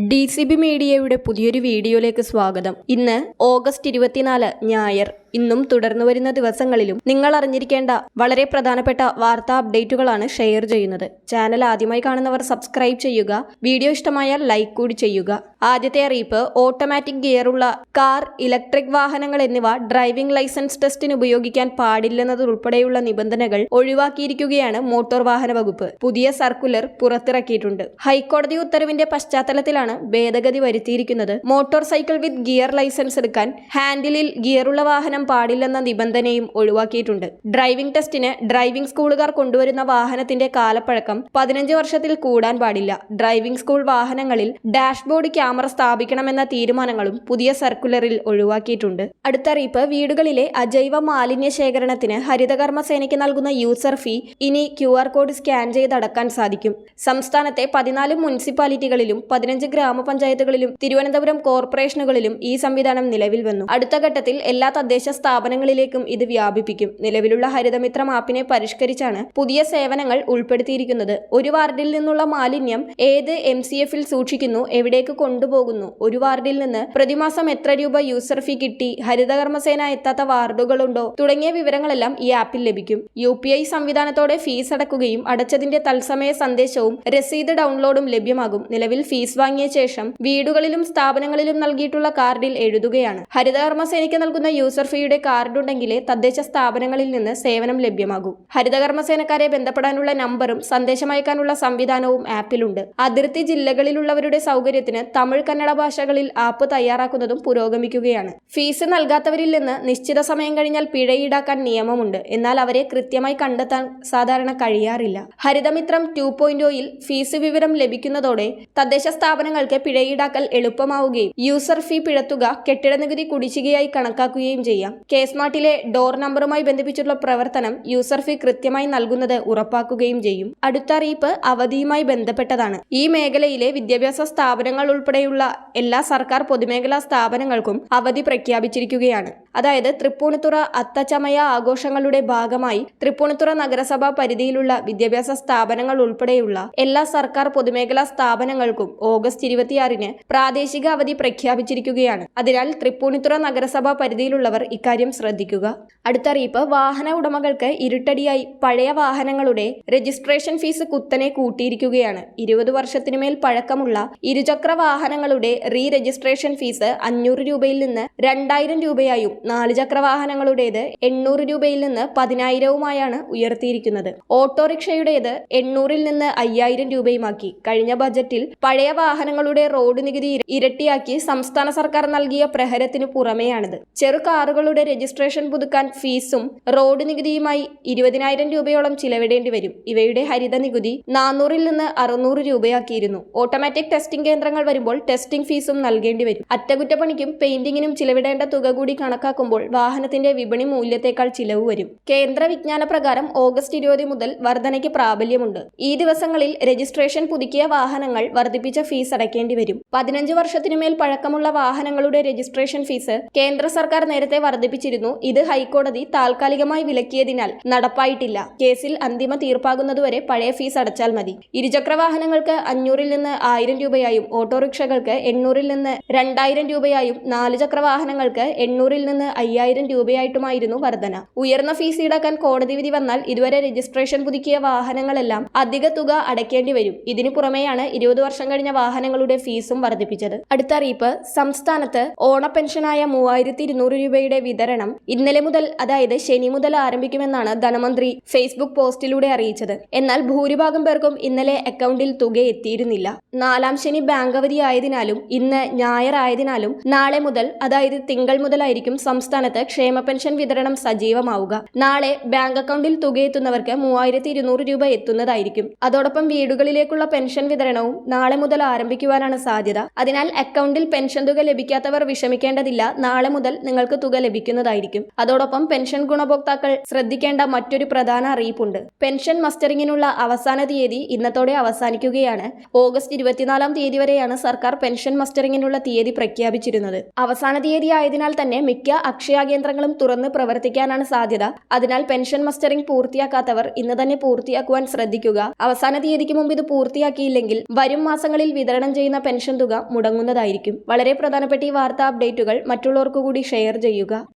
D C B മീഡിയയുടെ പുതിയൊരു വീഡിയോയിലേക്ക് സ്വാഗതം. ഇന്ന് ഓഗസ്റ്റ് ഇരുപത്തിനാല് ഞായർ. ഇന്നും തുടർന്നു വരുന്ന ദിവസങ്ങളിലും നിങ്ങൾ അറിഞ്ഞിരിക്കേണ്ട വളരെ പ്രധാനപ്പെട്ട വാർത്താ അപ്ഡേറ്റുകളാണ് ഷെയർ ചെയ്യുന്നത്. ചാനൽ ആദ്യമായി കാണുന്നവർ സബ്സ്ക്രൈബ് ചെയ്യുക വീഡിയോ ഇഷ്ടമായാൽ ലൈക്ക് കൂടി ചെയ്യുക. ആദ്യത്തെ അറിയിപ്പ് ഓട്ടോമാറ്റിക് ഗിയറുള്ള കാർ ഇലക്ട്രിക് വാഹനങ്ങൾ എന്നിവ ഡ്രൈവിംഗ് ലൈസൻസ് ടെസ്റ്റിന് ഉപയോഗിക്കാൻ പാടില്ലെന്നതുൾപ്പെടെയുള്ള നിബന്ധനകൾ ഒഴിവാക്കിയിരിക്കുകയാണ് മോട്ടോർ വാഹന വകുപ്പ്. പുതിയ സർക്കുലർ പുറത്തിറക്കിയിട്ടുണ്ട്. ഹൈക്കോടതി ഉത്തരവിന്റെ പശ്ചാത്തലത്തിലാണ് ഭേദഗതി വരുത്തിയിരിക്കുന്നത്. Motor cycle with gear licence എടുക്കാൻ ഹാൻഡിലിൽ ഗിയറുള്ള വാഹനം പാടില്ലെന്ന നിബന്ധനയും ഒഴിവാക്കിയിട്ടുണ്ട്. ഡ്രൈവിംഗ് ടെസ്റ്റിന് ഡ്രൈവിംഗ് സ്കൂളുകാർ കൊണ്ടുവരുന്ന വാഹനത്തിന്റെ കാലപ്പഴക്കം പതിനഞ്ച് വർഷത്തിൽ കൂടാൻ പാടില്ല. ഡ്രൈവിംഗ് സ്കൂൾ വാഹനങ്ങളിൽ ഡാഷ്ബോർഡ് ക്യാമറ സ്ഥാപിക്കണമെന്ന തീരുമാനങ്ങളും പുതിയ സർക്കുലറിൽ ഒഴിവാക്കിയിട്ടുണ്ട്. അടുത്തറിയിപ്പ് വീടുകളിലെ അജൈവ മാലിന്യ ശേഖരണത്തിന് ഹരിതകർമ്മ സേനയ്ക്ക് നൽകുന്ന യൂസർ ഫീ ഇനി ക്യു ആർ കോഡ് സ്കാൻ ചെയ്തടക്കാൻ സാധിക്കും. സംസ്ഥാനത്തെ പതിനാല് മുനിസിപ്പാലിറ്റികളിലും പതിനഞ്ച് ഗ്രാമപഞ്ചായത്തുകളിലും തിരുവനന്തപുരം കോർപ്പറേഷനുകളിലും ഈ സംവിധാനം നിലവിൽ വന്നു. അടുത്ത ഘട്ടത്തിൽ എല്ലാ തദ്ദേശ സ്ഥാപനങ്ങളിലേക്കും ഇത് വ്യാപിപ്പിക്കും. നിലവിലുള്ള ഹരിതമിത്ര മാപ്പിനെ പരിഷ്കരിച്ചാണ് പുതിയ സേവനങ്ങൾ ഉൾപ്പെടുത്തിയിരിക്കുന്നത്. ഒരു വാർഡിൽ നിന്നുള്ള മാലിന്യം ഏത് എം സി എഫിൽ സൂക്ഷിക്കുന്നു എവിടേക്ക് കൊണ്ടുപോകുന്നു ഒരു വാർഡിൽ നിന്ന് പ്രതിമാസം എത്ര രൂപ യൂസർ ഫീ കിട്ടി ഹരിതകർമ്മസേന എത്താത്ത വാർഡുകളുണ്ടോ തുടങ്ങിയ വിവരങ്ങളെല്ലാം ഈ ആപ്പിൽ ലഭിക്കും. യു പി ഐ സംവിധാനത്തോടെ ഫീസ് അടക്കുകയും അടച്ചതിന്റെ തത്സമയ സന്ദേശവും രസീത് ഡൗൺലോഡും ലഭ്യമാകും. നിലവിൽ ഫീസ് വാങ്ങിയ ശേഷം വീടുകളിലും സ്ഥാപനങ്ങളിലും നൽകിയിട്ടുള്ള കാർഡിൽ എഴുതുകയാണ്. ഹരിതകർമ്മസേനയ്ക്ക് നൽകുന്ന യൂസർ ഫീയുടെ കാർഡ് ഉണ്ടെങ്കിലേ തദ്ദേശ സ്ഥാപനങ്ങളിൽ നിന്ന് സേവനം ലഭ്യമാകൂ. ഹരിതകർമ്മസേനക്കാരെ ബന്ധപ്പെടാനുള്ള നമ്പറും സന്ദേശം അയക്കാനുള്ള സംവിധാനവും ആപ്പിലുണ്ട്. അതിർത്തി ജില്ലകളിലുള്ളവരുടെ സൗകര്യത്തിന് തമിഴ് കന്നഡ ഭാഷകളിൽ ആപ്പ് തയ്യാറാക്കുന്നതും പുരോഗമിക്കുകയാണ്. ഫീസ് നൽകാത്തവരിൽ നിന്ന് നിശ്ചിത സമയം കഴിഞ്ഞാൽ പിഴ ഈടാക്കാൻ നിയമമുണ്ട്. എന്നാൽ അവരെ കൃത്യമായി കണ്ടെത്താൻ സാധാരണ കഴിയാറില്ല. ഹരിതമിത്രം ടു പോയിന്റോയിൽ ഫീസ് വിവരം ലഭിക്കുന്നതോടെ തദ്ദേശ സ്ഥാപനങ്ങൾക്ക് പിഴ ഈടാക്കൽ എളുപ്പമാവുകയും യൂസർ ഫീ പിഴത്തുക കെട്ടിട നികുതി കുടിശ്ശികയായി കണക്കാക്കുകയും ചെയ്യാം. കേസ്മാർട്ടിലെ ഡോർ നമ്പറുമായി ബന്ധിപ്പിച്ചുള്ള പ്രവർത്തനം യൂസർ ഫീ കൃത്യമായി നൽകുന്നത് ഉറപ്പാക്കുകയും ചെയ്യും. അടുത്ത അറിയിപ്പ് അവധിയുമായി ബന്ധപ്പെട്ടതാണ്. ഈ മേഖലയിലെ വിദ്യാഭ്യാസ സ്ഥാപനങ്ങൾ ഉൾപ്പെടെയുള്ള എല്ലാ സർക്കാർ പൊതുമേഖലാ സ്ഥാപനങ്ങൾക്കും അവധി പ്രഖ്യാപിച്ചിരിക്കുകയാണ്. അതായത് തൃപ്പൂണിത്തുറ അത്തച്ചമയ ആഘോഷങ്ങളുടെ ഭാഗമായി തൃപ്പൂണിത്തുറ നഗരസഭാ പരിധിയിലുള്ള വിദ്യാഭ്യാസ സ്ഥാപനങ്ങൾ ഉൾപ്പെടെയുള്ള എല്ലാ സർക്കാർ പൊതുമേഖലാ സ്ഥാപനങ്ങൾക്കും ഓഗസ്റ്റ് ഇരുപത്തിയാറിന് പ്രാദേശിക അവധി പ്രഖ്യാപിച്ചിരിക്കുകയാണ്. അതിനാൽ തൃപ്പൂണിത്തുറ നഗരസഭാ പരിധിയിലുള്ളവർ ഇക്കാര്യം ശ്രദ്ധിക്കുക. അടുത്തറിയിപ്പ് വാഹന ഉടമകൾക്ക് ഇരുട്ടടിയായി പഴയ വാഹനങ്ങളുടെ രജിസ്ട്രേഷൻ ഫീസ് കുത്തനെ കൂട്ടിയിരിക്കുകയാണ്. ഇരുപത് വർഷത്തിനുമേൽ പഴക്കമുള്ള ഇരുചക്ര വാഹനങ്ങളുടെ റീ രജിസ്ട്രേഷൻ ഫീസ് അഞ്ഞൂറ് രൂപയിൽ നിന്ന് രണ്ടായിരം രൂപയായും നാല് ചക്ര വാഹനങ്ങളുടേത് എണ്ണൂറ് രൂപയിൽ നിന്ന് പതിനായിരവുമായാണ് ഉയർത്തിയിരിക്കുന്നത്. ഓട്ടോറിക്ഷയുടേത് എണ്ണൂറിൽ നിന്ന് അയ്യായിരം രൂപയുമാക്കി. കഴിഞ്ഞ ബജറ്റിൽ പഴയ വാഹനങ്ങളുടെ റോഡ് നികുതി ഇരട്ടിയാക്കി സംസ്ഥാന സർക്കാർ നൽകിയ പ്രഹരത്തിന് പുറമെയാണിത്. ചെറു കാറുകളുടെ രജിസ്ട്രേഷൻ പുതുക്കാൻ ഫീസും റോഡ് നികുതിയുമായി ഇരുപതിനായിരം രൂപയോളം ചിലവിടേണ്ടി വരും. ഇവയുടെ ഹരിത നികുതി നാനൂറിൽ നിന്ന് അറുന്നൂറ് രൂപയാക്കിയിരുന്നു. ഓട്ടോമാറ്റിക് ടെസ്റ്റിംഗ് കേന്ദ്രങ്ങൾ വരുമ്പോൾ ടെസ്റ്റിംഗ് ഫീസും നൽകേണ്ടി വരും. അറ്റകുറ്റപ്പണിക്കും പെയിന്റിങ്ങിനും ചിലവിടേണ്ട തുക കൂടി കണക്കാക്കുമ്പോൾ വാഹനത്തിന്റെ വിപണി മൂല്യത്തേക്കാൾ ചിലവ് വരും. കേന്ദ്ര വിജ്ഞാന പ്രകാരം ഓഗസ്റ്റ് ഇരുപത് മുതൽ വർധനയ്ക്ക് പ്രാബല്യമുണ്ട്. ഈ ദിവസങ്ങളിൽ രജിസ്ട്രേഷൻ പുതുക്കിയ വാഹനങ്ങൾ വർദ്ധിപ്പിച്ച ഫീസ് അടയ്ക്കേണ്ടി വരും. പതിനഞ്ച് വർഷത്തിനുമേൽ പഴക്കമുള്ള വാഹനങ്ങളുടെ രജിസ്ട്രേഷൻ ഫീസ് കേന്ദ്ര സർക്കാർ നേരത്തെ വർദ്ധിപ്പിച്ചിരുന്നു. ഇത് ഹൈക്കോടതി താൽക്കാലികമായി വിലക്കിയതിനാൽ നടപ്പായിട്ടില്ല. കേസിൽ അന്തിമ തീർപ്പാകുന്നതുവരെ പഴയ ഫീസ് അടച്ചാൽ മതി. ഇരുചക്ര വാഹനങ്ങൾക്ക് അഞ്ഞൂറിൽ നിന്ന് ആയിരം രൂപയായും ഓട്ടോറിക്ഷകൾക്ക് എണ്ണൂറിൽ നിന്ന് രണ്ടായിരം രൂപയായും നാല് ചക്ര വാഹനങ്ങൾക്ക് എണ്ണൂറിൽ നിന്ന് അയ്യായിരം രൂപയായിട്ടുമായിരുന്നു വർധന. ഉയർന്ന ഫീസ് ഈടാക്കാൻ കോടതി വിധി വന്നാൽ ഇതുവരെ രജിസ്ട്രേഷൻ പുതുക്കിയ വാഹനങ്ങളെല്ലാം അധിക തുക അടയ്ക്കേണ്ടി വരും. ഇതിനു പുറമെയാണ് ഇരുപത് വർഷം കഴിഞ്ഞ വാഹനങ്ങളുടെ ഫീസും വർദ്ധിപ്പിച്ചത് അടുത്ത അറിയിപ്പ് സംസ്ഥാനത്ത് ഓണ പെൻഷനായ മൂവായിരത്തി ഇരുന്നൂറ് രൂപയുടെ വിതരണം ഇന്നലെ മുതൽ അതായത് ശനി മുതൽ ആരംഭിക്കുമെന്നാണ് ധനമന്ത്രി ഫേസ്ബുക്ക് പോസ്റ്റിലൂടെ അറിയിച്ചത്. എന്നാൽ ഭൂരിഭാഗം പേർക്കും ഇന്നലെ അക്കൗണ്ടിൽ തുക എത്തിയിരുന്നില്ല. നാലാം ശനി ബാങ്ക് അവധി ആയതിനാലും ഇന്ന് ഞായർ ആയതിനാലും നാളെ മുതൽ അതായത് തിങ്കൾ മുതലായിരിക്കും സംസ്ഥാനത്ത് ക്ഷേമ പെൻഷൻ വിതരണം സജീവമാവുക. നാളെ ബാങ്ക് അക്കൗണ്ടിൽ തുകയെത്തുന്നവർക്ക് മൂവായിരത്തി ഇരുന്നൂറ് രൂപ എത്തുന്നതായിരിക്കും. അതോടൊപ്പം വീടുകളിലേക്കുള്ള പെൻഷൻ വിതരണവും നാളെ മുതൽ ആരംഭിക്കുവാനാണ് സാധ്യത. അതിനാൽ അക്കൗണ്ടിൽ പെൻഷൻ തുക ലഭിക്കാത്തവർ വിഷമിക്കേണ്ടതില്ല. നാളെ മുതൽ നിങ്ങൾക്ക് തുക ലഭിക്കുന്നതായിരിക്കും. അതോടൊപ്പം പെൻഷൻ ഗുണഭോക്താക്കൾ ശ്രദ്ധിക്കേണ്ട മറ്റൊരു പ്രധാന അറിയിപ്പുണ്ട്. പെൻഷൻ മസ്റ്ററിങ്ങിനുള്ള അവസാന തീയതി ഇന്നത്തോടെ അവസാനിക്കുകയാണ്. ഓഗസ്റ്റ് ഇരുപത്തിനാലാം തീയതി വരെയാണ് സർക്കാർ പെൻഷൻ മസ്റ്ററിങ്ങിനുള്ള തീയതി പ്രഖ്യാപിച്ചിരുന്നത്. അവസാന തീയതി ആയതിനാൽ തന്നെ മിക്ക അക്ഷയ കേന്ദ്രങ്ങളും തുറന്ന് പ്രവർത്തിക്കാനാണ് സാധ്യത. അതിനാൽ പെൻഷൻ മസ്റ്ററിംഗ് പൂർത്തിയാക്കാത്തവർ ഇന്ന് തന്നെ പൂർത്തിയാക്കുവാൻ ശ്രദ്ധിക്കുക. അവസാന തീയതിക്ക് മുമ്പ് ഇത് പൂർത്തിയാക്കിയില്ലെങ്കിൽ വരും മാസങ്ങളിൽ വിതരണം ചെയ്യുന്ന പെൻഷൻ തുക മുടങ്ങുന്നതായിരിക്കും. വളരെ പ്രധാനപ്പെട്ട ഈ വാർത്താ അപ്ഡേറ്റുകൾ മറ്റുള്ളവർക്കു കൂടി ഷെയർ ചെയ്യുക.